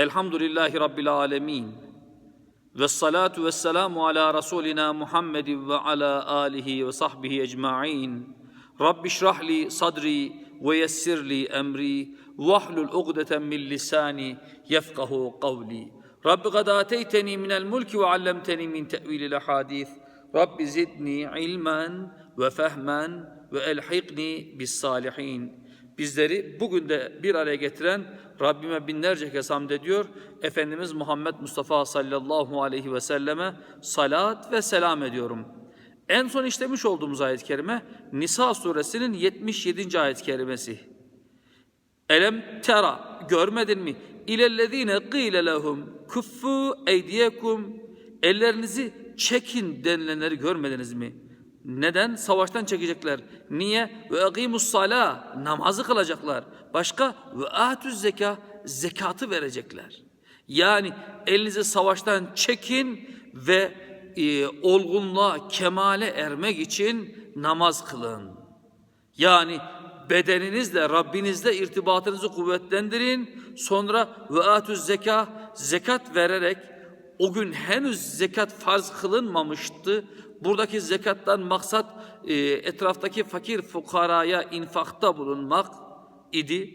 Elhamdülillahi Rabbil alemin. Ve salatu ve selamu ala Resulina Muhammedin ve ala alihi ve sahbihi ecma'in. Rabbi şrahli sadri ve yessirli emri vahlul ugdeten min lisani yefkahu kavli. Rabbi kad ateyteni minel mulki ve allemteni min te'vilil hadis. Rabbi zidni ilmen ve fehmen ve elhikni bis salihin. Bizleri bugün de bir araya getiren Rabbime binlerce kez hamd ediyor. Efendimiz Muhammed Mustafa sallallahu aleyhi ve selleme salat ve selam ediyorum. En son işlemiş olduğumuz ayet-i kerime Nisa suresinin 77. ayet-i kerimesi. Elem tera görmedin mi? İlellezine gîle lehum kuffu eydiyekum ellerinizi çekin denilenleri görmediniz mi? Neden? Savaştan çekecekler. Niye? Ve agimus sala namazı kılacaklar. Başka ve atüz zeka zekatı verecekler. Yani elinizi savaştan çekin ve e, olgunluğa, kemale ermek için namaz kılın. Yani bedeninizle, Rabbinizle irtibatınızı kuvvetlendirin. Sonra ve atüz zeka, zekat vererek o gün henüz zekat farz kılınmamıştı. Buradaki zekattan maksat e, etraftaki fakir fukaraya infakta bulunmak idi.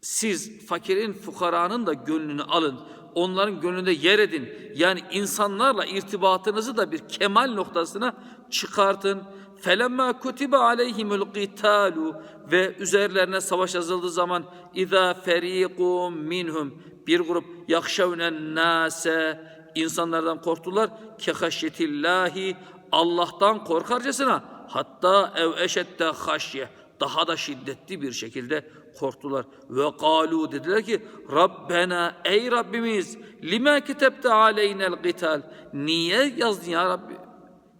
Siz fakirin fukaranın da gönlünü alın. Onların gönlünde yer edin. Yani insanlarla irtibatınızı da bir kemal noktasına çıkartın. Felemma kutiba aleyhimul qitalu ve üzerlerine savaş yazıldığı zaman iza feriqum minhum bir grup yakşevnen nase insanlardan korktular. Ke haşyetillahi Allah'tan korkarcasına. Hatta ev eşette haşye daha da şiddetli bir şekilde korktular. Ve kalu dediler ki Rabbena ey Rabbimiz lima kitebte aleynel qital? Niye yazdın ya Rabbi?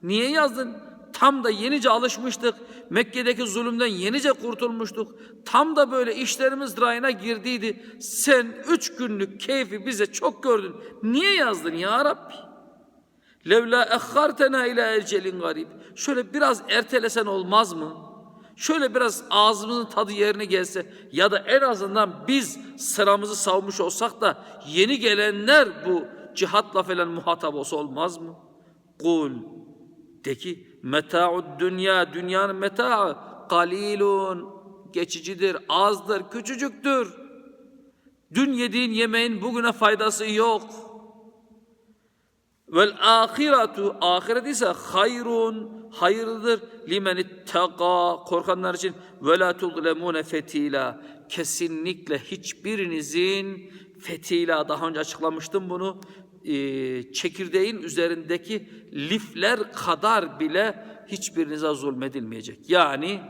Niye yazdın tam da yenice alışmıştık. Mekke'deki zulümden yenice kurtulmuştuk. Tam da böyle işlerimiz rayına girdiydi. Sen üç günlük keyfi bize çok gördün. Niye yazdın ya Rabbi? Levla ekhartena ila ecelin garib. Şöyle biraz ertelesen olmaz mı? Şöyle biraz ağzımızın tadı yerine gelse ya da en azından biz sıramızı savmuş olsak da yeni gelenler bu cihatla falan muhatap olsa olmaz mı? Kul de ki meta'ud dünya dünyanın meta'ı kalilun geçicidir, azdır, küçücüktür. Dün yediğin yemeğin bugüne faydası yok. Vel ahiretu ahiret ise hayrun hayırlıdır limen ittaka korkanlar için ve la tuzlemune fetila kesinlikle hiçbirinizin fetila daha önce açıklamıştım bunu e, çekirdeğin üzerindeki lifler kadar bile hiçbirinize zulmedilmeyecek. Yani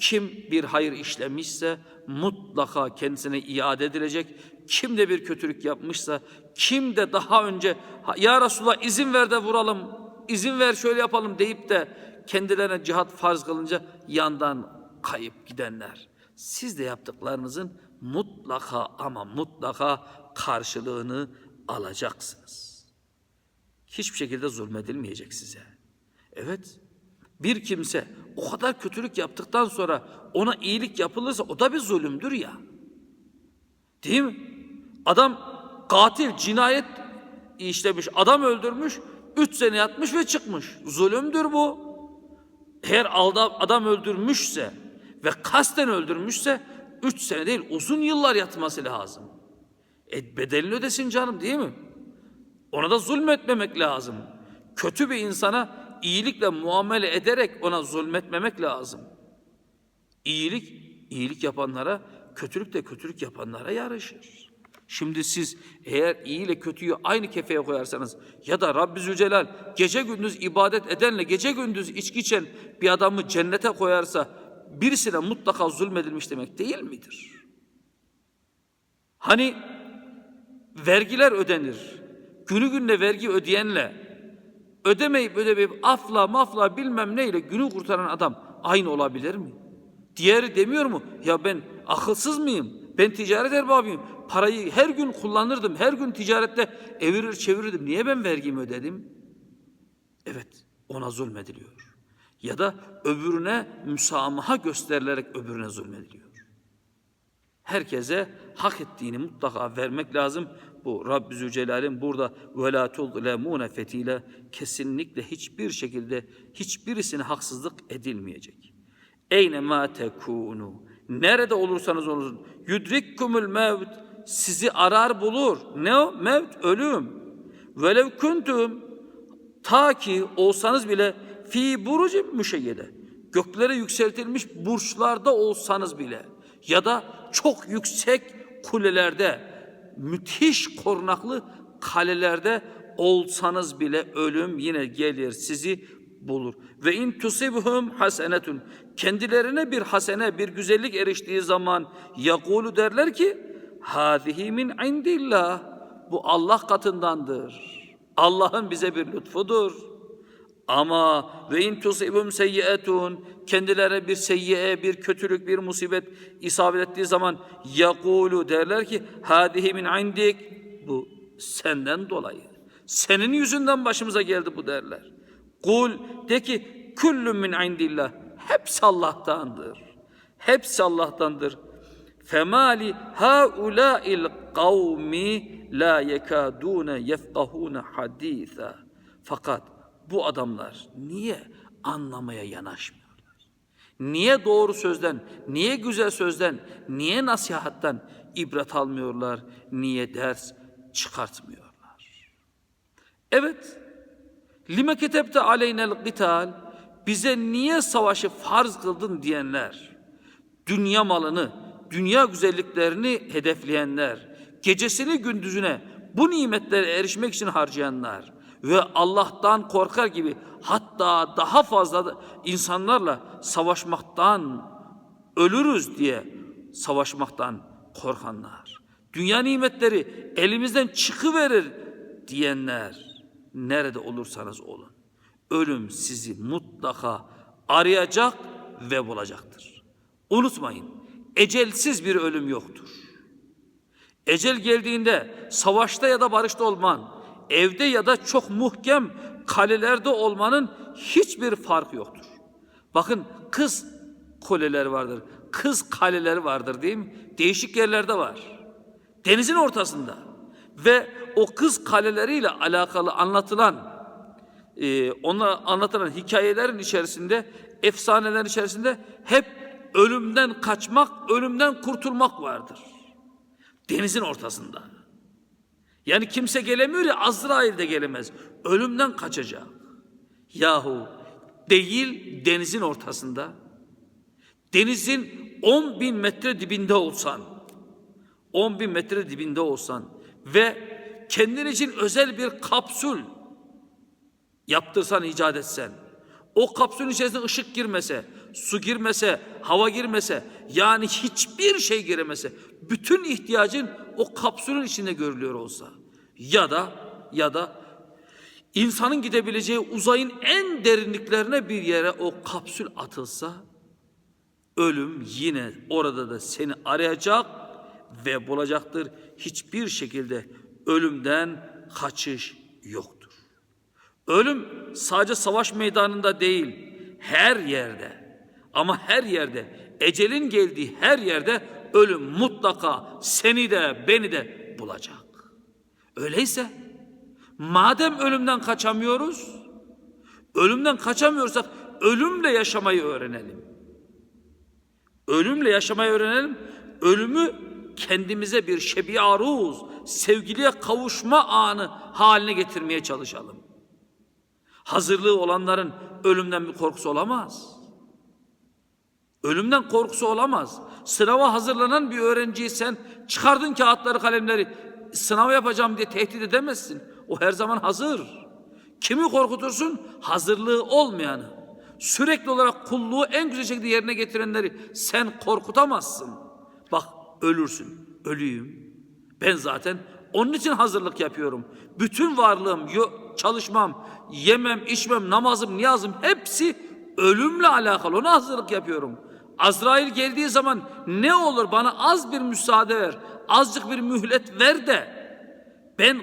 kim bir hayır işlemişse mutlaka kendisine iade edilecek. Kim de bir kötülük yapmışsa, kim de daha önce ya Resulullah izin ver de vuralım, izin ver şöyle yapalım deyip de kendilerine cihat farz kılınca yandan kayıp gidenler. Siz de yaptıklarınızın mutlaka ama mutlaka karşılığını alacaksınız. Hiçbir şekilde zulmedilmeyecek size. Evet, bir kimse o kadar kötülük yaptıktan sonra ona iyilik yapılırsa o da bir zulümdür ya. Değil mi? Adam katil, cinayet işlemiş, adam öldürmüş, üç sene yatmış ve çıkmış. Zulümdür bu. Eğer adam öldürmüşse ve kasten öldürmüşse üç sene değil uzun yıllar yatması lazım. E bedelini ödesin canım değil mi? Ona da zulmetmemek lazım. Kötü bir insana iyilikle muamele ederek ona zulmetmemek lazım. İyilik, iyilik yapanlara, kötülük de kötülük yapanlara yarışır. Şimdi siz eğer iyi ile kötüyü aynı kefeye koyarsanız ya da Rabbi Zülcelal gece gündüz ibadet edenle gece gündüz içki içen bir adamı cennete koyarsa birisine mutlaka zulmedilmiş demek değil midir? Hani vergiler ödenir. Günü gününe vergi ödeyenle ödemeyip ödemeyip afla mafla bilmem neyle günü kurtaran adam aynı olabilir mi? Diğeri demiyor mu? Ya ben akılsız mıyım? Ben ticaret erbabıyım. Parayı her gün kullanırdım. Her gün ticarette evirir çevirirdim. Niye ben vergimi ödedim? Evet, ona zulmediliyor. Ya da öbürüne müsamaha gösterilerek öbürüne zulmediliyor herkese hak ettiğini mutlaka vermek lazım. Bu Rabbi Zülcelal'in burada وَلَا تُظْلَمُونَ fethiyle kesinlikle hiçbir şekilde hiçbirisine haksızlık edilmeyecek. Eyne ma tekunu. Nerede olursanız olun. Yudrikkumul mevt. Sizi arar bulur. Ne o? Mevt, ölüm. Velev kuntum. Ta ki olsanız bile fi buruci müşeyyede. Göklere yükseltilmiş burçlarda olsanız bile ya da çok yüksek kulelerde, müthiş korunaklı kalelerde olsanız bile ölüm yine gelir sizi bulur. Ve in tusibhum hasenetun. Kendilerine bir hasene, bir güzellik eriştiği zaman yakulu derler ki hadihi min indillah. Bu Allah katındandır. Allah'ın bize bir lütfudur. Ama ve in tusibhum seyyietun kendilerine bir seyyiye, bir kötülük, bir musibet isabet ettiği zaman yakulu derler ki hadihi min indik. Bu senden dolayı. Senin yüzünden başımıza geldi bu derler. Kul de ki küllün min indillah. Hepsi Allah'tandır. Hepsi Allah'tandır. Femali haulâil kavmi la yekâdûne yefkahûne hadîthâ. Fakat bu adamlar niye anlamaya yanaşmıyorlar? Niye doğru sözden, niye güzel sözden, niye nasihattan ibret almıyorlar, niye ders çıkartmıyorlar? Evet, lime ketebte aleynel qital, bize niye savaşı farz kıldın diyenler, dünya malını, dünya güzelliklerini hedefleyenler, gecesini gündüzüne bu nimetlere erişmek için harcayanlar ve Allah'tan korkar gibi hatta daha fazla insanlarla savaşmaktan ölürüz diye savaşmaktan korkanlar. Dünya nimetleri elimizden çıkıverir diyenler nerede olursanız olun. Ölüm sizi mutlaka arayacak ve bulacaktır. Unutmayın, ecelsiz bir ölüm yoktur. Ecel geldiğinde savaşta ya da barışta olman, evde ya da çok muhkem kalelerde olmanın hiçbir farkı yoktur. Bakın kız kuleler vardır, kız kaleler vardır değil mi? Değişik yerlerde var. Denizin ortasında ve o kız kaleleriyle alakalı anlatılan, e, ona anlatılan hikayelerin içerisinde, efsanelerin içerisinde hep ölümden kaçmak, ölümden kurtulmak vardır. Denizin ortasında. Yani kimse gelemiyor ya Azrail de gelemez. Ölümden kaçacak. Yahu değil denizin ortasında. Denizin 10 bin metre dibinde olsan, 10 bin metre dibinde olsan ve kendin için özel bir kapsül yaptırsan, icat etsen, o kapsülün içerisine ışık girmese, su girmese, hava girmese, yani hiçbir şey giremese, bütün ihtiyacın o kapsülün içinde görülüyor olsa ya da ya da insanın gidebileceği uzayın en derinliklerine bir yere o kapsül atılsa ölüm yine orada da seni arayacak ve bulacaktır. Hiçbir şekilde ölümden kaçış yoktur. Ölüm sadece savaş meydanında değil, her yerde. Ama her yerde, ecelin geldiği her yerde ölüm mutlaka seni de beni de bulacak. Öyleyse madem ölümden kaçamıyoruz, ölümden kaçamıyorsak ölümle yaşamayı öğrenelim. Ölümle yaşamayı öğrenelim. Ölümü kendimize bir şebi aruz, sevgiliye kavuşma anı haline getirmeye çalışalım. Hazırlığı olanların ölümden bir korkusu olamaz. Ölümden korkusu olamaz. Sınava hazırlanan bir öğrenciyi sen çıkardın kağıtları kalemleri sınav yapacağım diye tehdit edemezsin. O her zaman hazır. Kimi korkutursun? Hazırlığı olmayanı. Sürekli olarak kulluğu en güzel şekilde yerine getirenleri sen korkutamazsın. Bak ölürsün. Ölüyüm. Ben zaten onun için hazırlık yapıyorum. Bütün varlığım, çalışmam, yemem, içmem, namazım, niyazım hepsi ölümle alakalı. Ona hazırlık yapıyorum. Azrail geldiği zaman ne olur bana az bir müsaade ver, azıcık bir mühlet ver de ben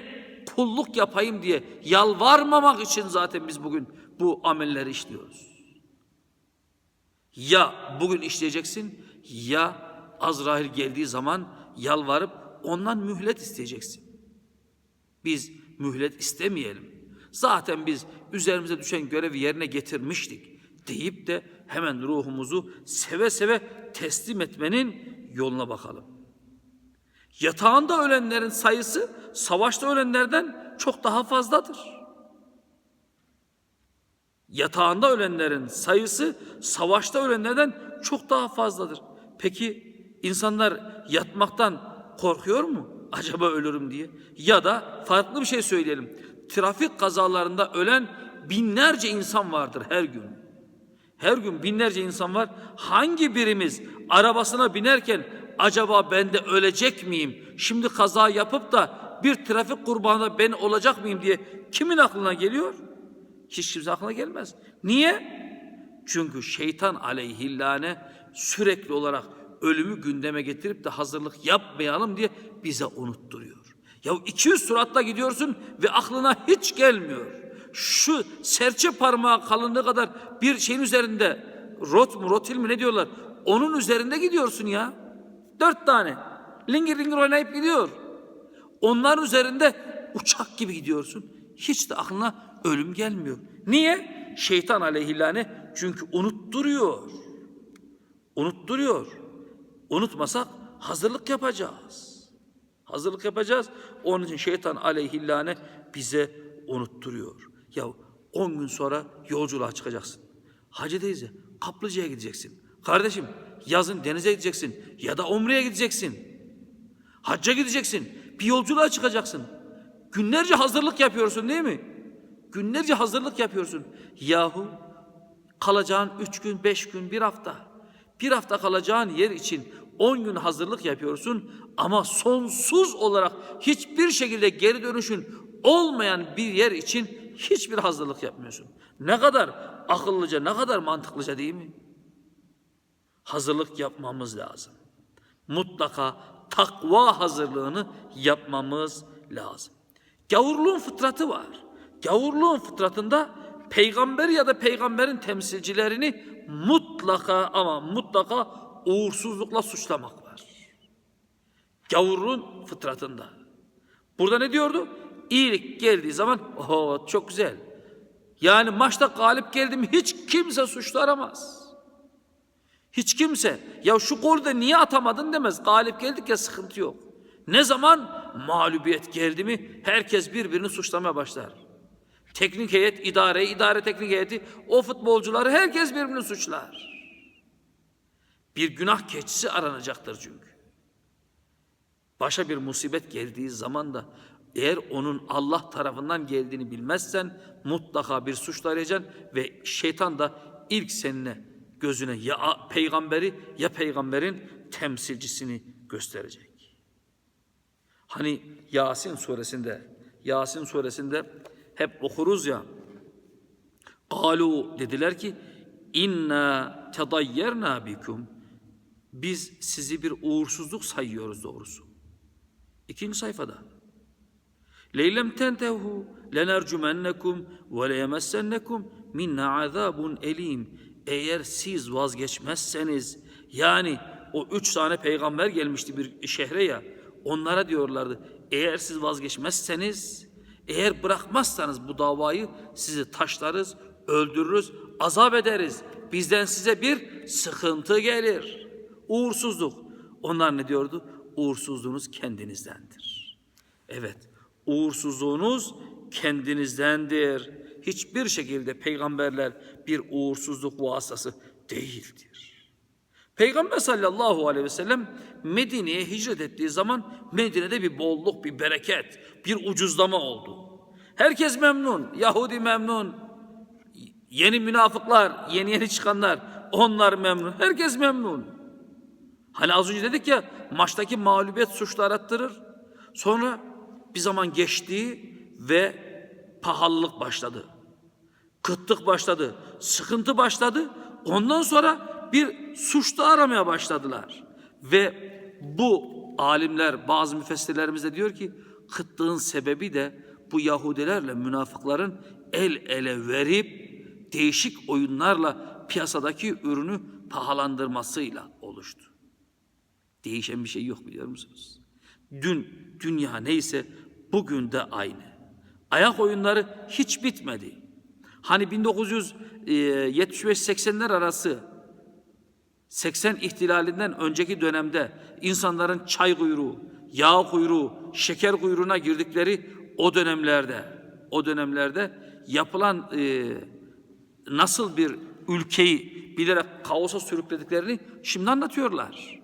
kulluk yapayım diye yalvarmamak için zaten biz bugün bu amelleri işliyoruz. Ya bugün işleyeceksin ya Azrail geldiği zaman yalvarıp ondan mühlet isteyeceksin. Biz mühlet istemeyelim. Zaten biz üzerimize düşen görevi yerine getirmiştik deyip de hemen ruhumuzu seve seve teslim etmenin yoluna bakalım. Yatağında ölenlerin sayısı savaşta ölenlerden çok daha fazladır. Yatağında ölenlerin sayısı savaşta ölenlerden çok daha fazladır. Peki insanlar yatmaktan korkuyor mu? Acaba ölürüm diye. Ya da farklı bir şey söyleyelim. Trafik kazalarında ölen binlerce insan vardır her gün. Her gün binlerce insan var. Hangi birimiz arabasına binerken acaba ben de ölecek miyim? Şimdi kaza yapıp da bir trafik kurbanı ben olacak mıyım diye kimin aklına geliyor? Hiç kimse aklına gelmez. Niye? Çünkü şeytan aleyhillâne sürekli olarak ölümü gündeme getirip de hazırlık yapmayalım diye bize unutturuyor. Ya 200 suratla gidiyorsun ve aklına hiç gelmiyor. Şu serçe parmağı kalınlığı kadar bir şeyin üzerinde rot mu rotil mi ne diyorlar? Onun üzerinde gidiyorsun ya. Dört tane. Lingir lingir oynayıp gidiyor. Onların üzerinde uçak gibi gidiyorsun. Hiç de aklına ölüm gelmiyor. Niye? Şeytan aleyhillâne çünkü unutturuyor. Unutturuyor. Unutmasak hazırlık yapacağız. Hazırlık yapacağız. Onun için şeytan aleyhillâne bize unutturuyor. Ya 10 gün sonra yolculuğa çıkacaksın. Hacı teyze Kaplıca'ya gideceksin. Kardeşim yazın denize gideceksin ya da Umre'ye gideceksin. Hacca gideceksin. Bir yolculuğa çıkacaksın. Günlerce hazırlık yapıyorsun değil mi? Günlerce hazırlık yapıyorsun. Yahu kalacağın üç gün, beş gün, bir hafta. Bir hafta kalacağın yer için on gün hazırlık yapıyorsun ama sonsuz olarak hiçbir şekilde geri dönüşün olmayan bir yer için hiçbir hazırlık yapmıyorsun. Ne kadar akıllıca, ne kadar mantıklıca değil mi? Hazırlık yapmamız lazım. Mutlaka takva hazırlığını yapmamız lazım. Gavurluğun fıtratı var. Gavurluğun fıtratında peygamber ya da peygamberin temsilcilerini mutlaka ama mutlaka uğursuzlukla suçlamak var. Gavurluğun fıtratında. Burada ne diyordu? İyilik geldiği zaman oho çok güzel. Yani maçta galip geldim hiç kimse suçlu aramaz. Hiç kimse ya şu golü de niye atamadın demez. Galip geldik ya sıkıntı yok. Ne zaman mağlubiyet geldi mi herkes birbirini suçlamaya başlar. Teknik heyet, idare, idare teknik heyeti o futbolcuları herkes birbirini suçlar. Bir günah keçisi aranacaktır çünkü. Başa bir musibet geldiği zaman da eğer onun Allah tarafından geldiğini bilmezsen mutlaka bir suç arayacaksın ve şeytan da ilk seninle gözüne ya peygamberi ya peygamberin temsilcisini gösterecek. Hani Yasin suresinde Yasin suresinde hep okuruz ya. Galu dediler ki inna tedayyerna bikum biz sizi bir uğursuzluk sayıyoruz doğrusu. İkinci sayfada. Leylem tentehu lenercumennekum ve leyemessennekum minna azabun elim. Eğer siz vazgeçmezseniz yani o üç tane peygamber gelmişti bir şehre ya onlara diyorlardı eğer siz vazgeçmezseniz eğer bırakmazsanız bu davayı sizi taşlarız, öldürürüz, azap ederiz. Bizden size bir sıkıntı gelir. Uğursuzluk. Onlar ne diyordu? Uğursuzluğunuz kendinizdendir. Evet, uğursuzluğunuz kendinizdendir. Hiçbir şekilde peygamberler bir uğursuzluk vasıtası değildir. Peygamber sallallahu aleyhi ve sellem Medine'ye hicret ettiği zaman Medine'de bir bolluk, bir bereket, bir ucuzlama oldu. Herkes memnun, Yahudi memnun, yeni münafıklar, yeni yeni çıkanlar onlar memnun, herkes memnun. Hani az önce dedik ya maçtaki mağlubiyet suçlu arattırır. Sonra bir zaman geçti ve pahalılık başladı. Kıtlık başladı, sıkıntı başladı. Ondan sonra bir suçlu aramaya başladılar. Ve bu alimler, bazı müfessirlerimiz de diyor ki kıtlığın sebebi de bu Yahudilerle münafıkların el ele verip değişik oyunlarla piyasadaki ürünü pahalandırmasıyla oluştu. Değişen bir şey yok biliyor musunuz? Dün dünya neyse bugün de aynı. Ayak oyunları hiç bitmedi. Hani 1975-80'ler arası 80 ihtilalinden önceki dönemde insanların çay kuyruğu, yağ kuyruğu, şeker kuyruğuna girdikleri o dönemlerde, o dönemlerde yapılan e, nasıl bir ülkeyi bilerek kaosa sürüklediklerini şimdi anlatıyorlar.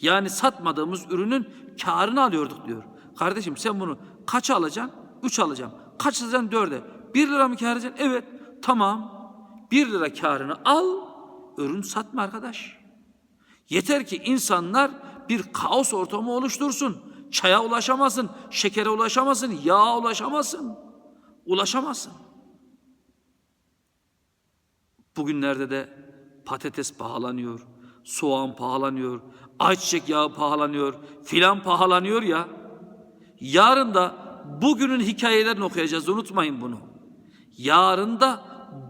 Yani satmadığımız ürünün karını alıyorduk diyor. Kardeşim sen bunu kaç alacaksın? Üç alacağım. Kaç alacaksın? Dörde. Bir lira mı kar edeceksin? Evet. Tamam. Bir lira karını al. Ürün satma arkadaş. Yeter ki insanlar bir kaos ortamı oluştursun. Çaya ulaşamasın, şekere ulaşamasın, yağa ulaşamasın. Ulaşamasın. Bugünlerde de patates pahalanıyor, soğan pahalanıyor, ayçiçek yağı pahalanıyor, filan pahalanıyor ya. Yarın da bugünün hikayelerini okuyacağız, unutmayın bunu. Yarın da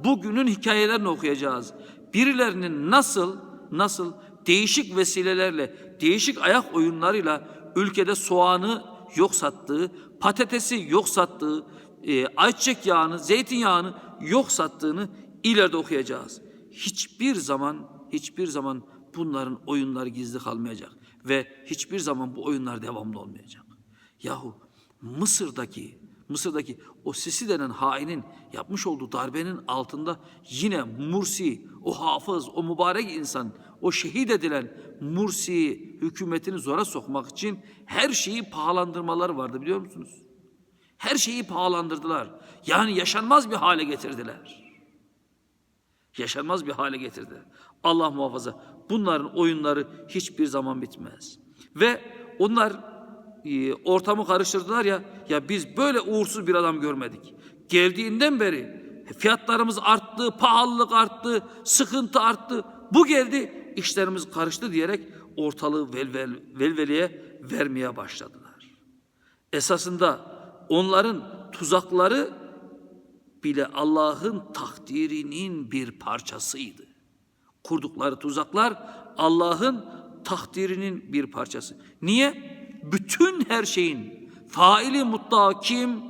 bugünün hikayelerini okuyacağız. Birilerinin nasıl, nasıl değişik vesilelerle, değişik ayak oyunlarıyla ülkede soğanı yok sattığı, patatesi yok sattığı, e, ayçiçek yağını, zeytinyağını yok sattığını ileride okuyacağız. Hiçbir zaman, hiçbir zaman bunların oyunları gizli kalmayacak ve hiçbir zaman bu oyunlar devamlı olmayacak. Yahu Mısır'daki Mısır'daki o Sisi denen hainin yapmış olduğu darbenin altında yine Mursi, o hafız, o mübarek insan, o şehit edilen Mursi hükümetini zora sokmak için her şeyi pahalandırmaları vardı biliyor musunuz? Her şeyi pahalandırdılar. Yani yaşanmaz bir hale getirdiler. Yaşanmaz bir hale getirdiler. Allah muhafaza. Bunların oyunları hiçbir zaman bitmez. Ve onlar e, ortamı karıştırdılar ya, ya biz böyle uğursuz bir adam görmedik. Geldiğinden beri fiyatlarımız arttı, pahalılık arttı, sıkıntı arttı. Bu geldi, işlerimiz karıştı diyerek ortalığı velvel, velveleye vermeye başladılar. Esasında onların tuzakları bile Allah'ın takdirinin bir parçasıydı. Kurdukları tuzaklar Allah'ın takdirinin bir parçası. Niye? Bütün her şeyin faili mutlaka kim?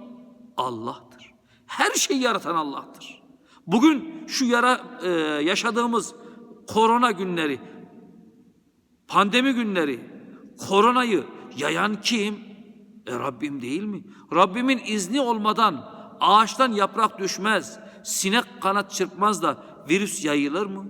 Allah'tır. Her şeyi yaratan Allah'tır. Bugün şu yara e, yaşadığımız korona günleri, pandemi günleri, koronayı yayan kim? E Rabbim değil mi? Rabbimin izni olmadan ağaçtan yaprak düşmez, sinek kanat çırpmaz da virüs yayılır mı?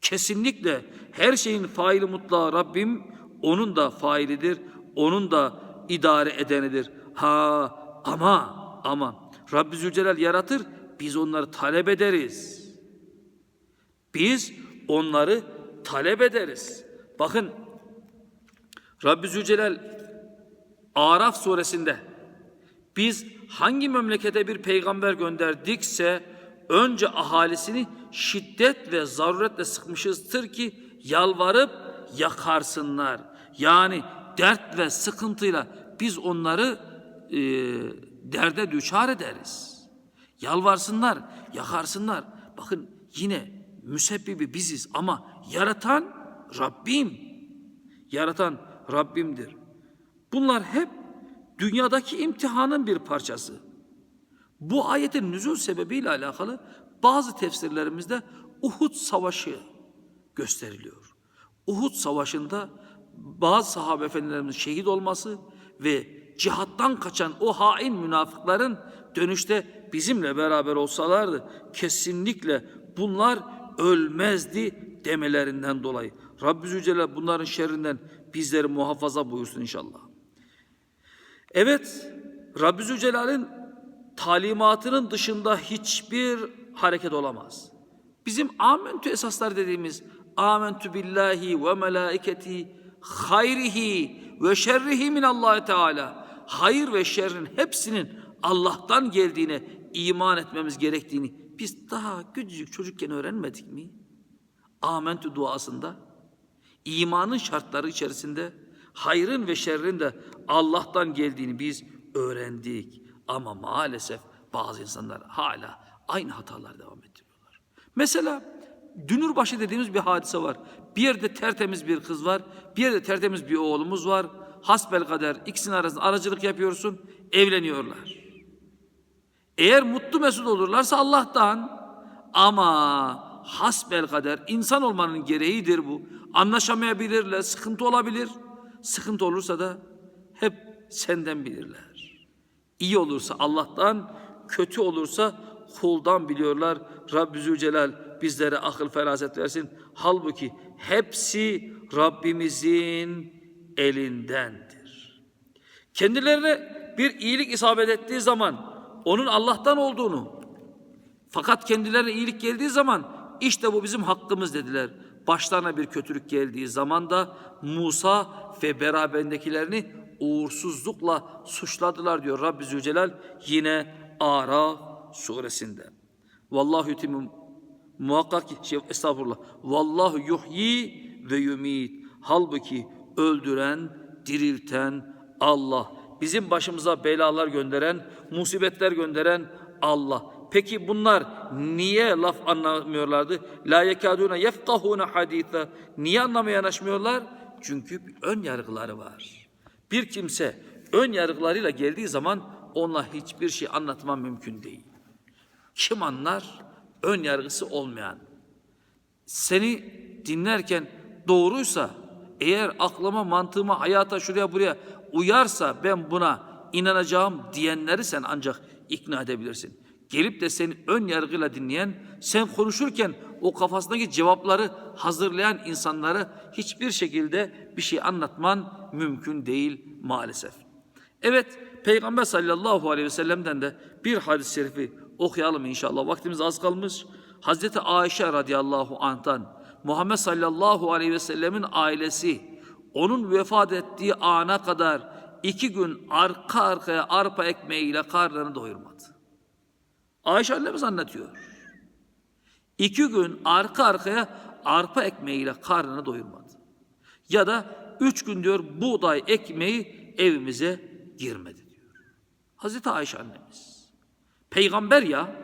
Kesinlikle her şeyin faili mutlağı Rabbim, onun da failidir, onun da idare edenidir. Ha ama ama Rabbi Zülcelal yaratır, biz onları talep ederiz. Biz onları talep ederiz. Bakın Rabbi Zülcelal Araf suresinde biz hangi memlekete bir peygamber gönderdikse önce ahalisini şiddet ve zaruretle sıkmışızdır ki yalvarıp yakarsınlar. Yani dert ve sıkıntıyla biz onları e, derde düşar ederiz. Yalvarsınlar, yakarsınlar. Bakın yine müsebbibi biziz ama yaratan Rabbim. Yaratan Rabbimdir. Bunlar hep dünyadaki imtihanın bir parçası. Bu ayetin nüzul sebebiyle alakalı bazı tefsirlerimizde Uhud Savaşı gösteriliyor. Uhud Savaşı'nda bazı sahabe efendilerimizin şehit olması ve cihattan kaçan o hain münafıkların dönüşte bizimle beraber olsalardı kesinlikle bunlar ölmezdi demelerinden dolayı. Rabbi Zülcelal bunların şerrinden bizleri muhafaza buyursun inşallah. Evet, Rabbi Zülcelal'in talimatının dışında hiçbir hareket olamaz. Bizim amentü esaslar dediğimiz amentü billahi ve melaiketi hayrihi ve şerrihi min Allah Teala. Hayır ve şerrin hepsinin Allah'tan geldiğine iman etmemiz gerektiğini biz daha küçücük çocukken öğrenmedik mi? Amentü duasında imanın şartları içerisinde hayrın ve şerrin de Allah'tan geldiğini biz öğrendik. Ama maalesef bazı insanlar hala aynı hatalar devam ettiriyorlar. Mesela dünürbaşı dediğimiz bir hadise var. Bir yerde tertemiz bir kız var. Bir yerde tertemiz bir oğlumuz var. Hasbel kader ikisinin arasında aracılık yapıyorsun. Evleniyorlar. Eğer mutlu mesut olurlarsa Allah'tan ama hasbel kader insan olmanın gereğidir bu. Anlaşamayabilirler, sıkıntı olabilir. Sıkıntı olursa da hep senden bilirler. İyi olursa Allah'tan, kötü olursa kuldan biliyorlar. Rabbi Zülcelal bizlere akıl feraset versin. Halbuki hepsi Rabbimizin elindendir. Kendilerine bir iyilik isabet ettiği zaman onun Allah'tan olduğunu fakat kendilerine iyilik geldiği zaman işte bu bizim hakkımız dediler. Başlarına bir kötülük geldiği zaman da Musa ve beraberindekilerini uğursuzlukla suçladılar diyor Rabbi Zülcelal yine Araf suresinde. Vallahu yutimmu muhakkak ki şey, estağfurullah. Vallahu yuhyi ve yumit. Halbuki öldüren, dirilten Allah. Bizim başımıza belalar gönderen, musibetler gönderen Allah. Peki bunlar niye laf anlamıyorlardı? La yekaduna yefkahuna haditha. Niye anlamaya yanaşmıyorlar? Çünkü ön yargıları var. Bir kimse ön yargılarıyla geldiği zaman ona hiçbir şey anlatma mümkün değil. Kim anlar? Ön yargısı olmayan. Seni dinlerken doğruysa, eğer aklıma, mantığıma, hayata, şuraya buraya uyarsa ben buna inanacağım diyenleri sen ancak ikna edebilirsin. Gelip de seni ön yargıyla dinleyen, sen konuşurken o kafasındaki cevapları hazırlayan insanlara hiçbir şekilde bir şey anlatman mümkün değil maalesef. Evet, Peygamber sallallahu aleyhi ve sellem'den de bir hadis-i şerifi okuyalım inşallah. Vaktimiz az kalmış. Hazreti Ayşe radıyallahu anh'tan Muhammed sallallahu aleyhi ve sellemin ailesi onun vefat ettiği ana kadar iki gün arka arkaya arpa ekmeğiyle karnını doyurmadı. Ayşe annemiz anlatıyor. İki gün arka arkaya arpa ekmeğiyle karnını doyurmadı. Ya da üç gün diyor buğday ekmeği evimize girmedi diyor. Hazreti Ayşe annemiz. Peygamber ya.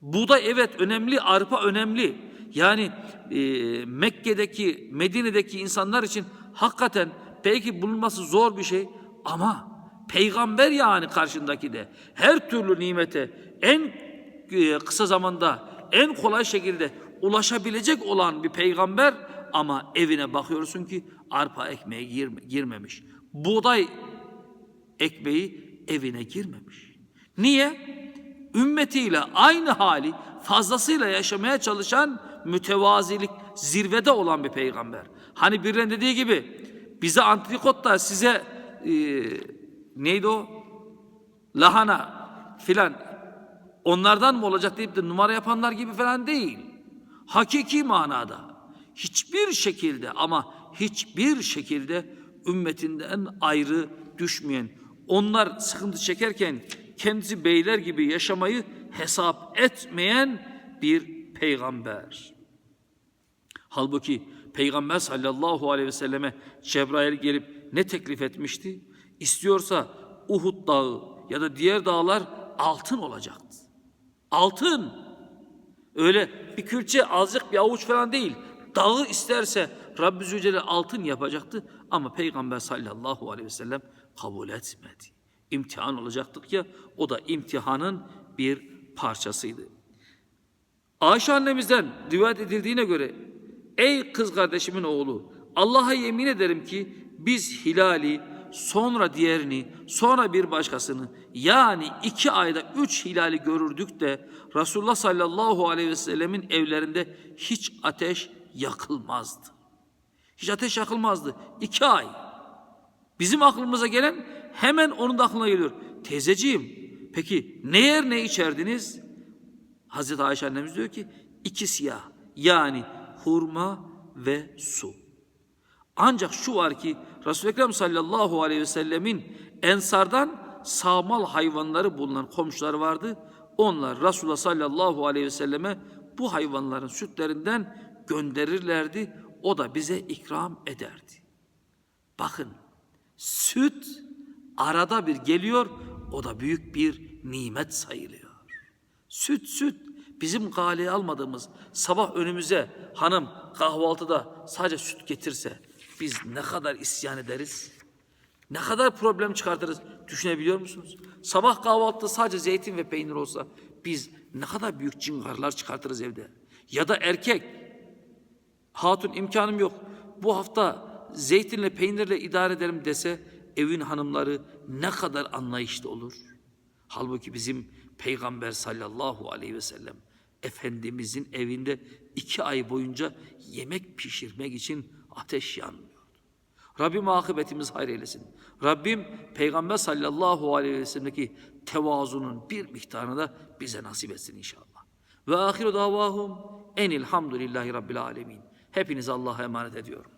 Buğday evet önemli, arpa önemli. Yani e, Mekke'deki, Medine'deki insanlar için hakikaten belki bulunması zor bir şey ama peygamber yani karşındaki de her türlü nimete en e, kısa zamanda en kolay şekilde ulaşabilecek olan bir peygamber ama evine bakıyorsun ki arpa ekmeği girme, girmemiş. Buğday ekmeği evine girmemiş. Niye? Ümmetiyle aynı hali fazlasıyla yaşamaya çalışan mütevazilik zirvede olan bir peygamber. Hani birinin dediği gibi bize antrikot da size e, neydi o? Lahana filan onlardan mı olacak deyip de numara yapanlar gibi falan değil. Hakiki manada hiçbir şekilde ama hiçbir şekilde ümmetinden ayrı düşmeyen, onlar sıkıntı çekerken kendisi beyler gibi yaşamayı hesap etmeyen bir peygamber. Halbuki Peygamber sallallahu aleyhi ve selleme Cebrail gelip ne teklif etmişti? İstiyorsa Uhud dağı ya da diğer dağlar altın olacaktı. Altın. Öyle bir külçe azıcık bir avuç falan değil. Dağı isterse Rabbi Zülcelal altın yapacaktı ama Peygamber sallallahu aleyhi ve sellem kabul etmedi. İmtihan olacaktık ya o da imtihanın bir parçasıydı. Ayşe annemizden rivayet edildiğine göre ey kız kardeşimin oğlu Allah'a yemin ederim ki biz hilali sonra diğerini sonra bir başkasını yani iki ayda üç hilali görürdük de Resulullah sallallahu aleyhi ve sellemin evlerinde hiç ateş yakılmazdı. Hiç ateş yakılmazdı. İki ay. Bizim aklımıza gelen hemen onun da aklına geliyor. Teyzeciğim peki ne yer ne içerdiniz? Hazreti Ayşe annemiz diyor ki iki siyah yani hurma ve su. Ancak şu var ki Resul-i Ekrem sallallahu aleyhi ve sellemin ensardan sağmal hayvanları bulunan komşuları vardı. Onlar Resulullah sallallahu aleyhi ve selleme bu hayvanların sütlerinden gönderirlerdi. O da bize ikram ederdi. Bakın süt arada bir geliyor o da büyük bir nimet sayılıyor. Süt süt bizim galeye almadığımız sabah önümüze hanım kahvaltıda sadece süt getirse biz ne kadar isyan ederiz? Ne kadar problem çıkartırız düşünebiliyor musunuz? Sabah kahvaltıda sadece zeytin ve peynir olsa biz ne kadar büyük cingarlar çıkartırız evde. Ya da erkek hatun imkanım yok. Bu hafta zeytinle peynirle idare ederim dese evin hanımları ne kadar anlayışlı olur. Halbuki bizim Peygamber sallallahu aleyhi ve sellem Efendimizin evinde iki ay boyunca yemek pişirmek için ateş yanmıyordu. Rabbim akıbetimiz hayır eylesin. Rabbim Peygamber sallallahu aleyhi ve sellem'deki tevazunun bir miktarını da bize nasip etsin inşallah. Ve ahiru davahum enilhamdülillahi rabbil alemin. Hepinizi Allah'a emanet ediyorum.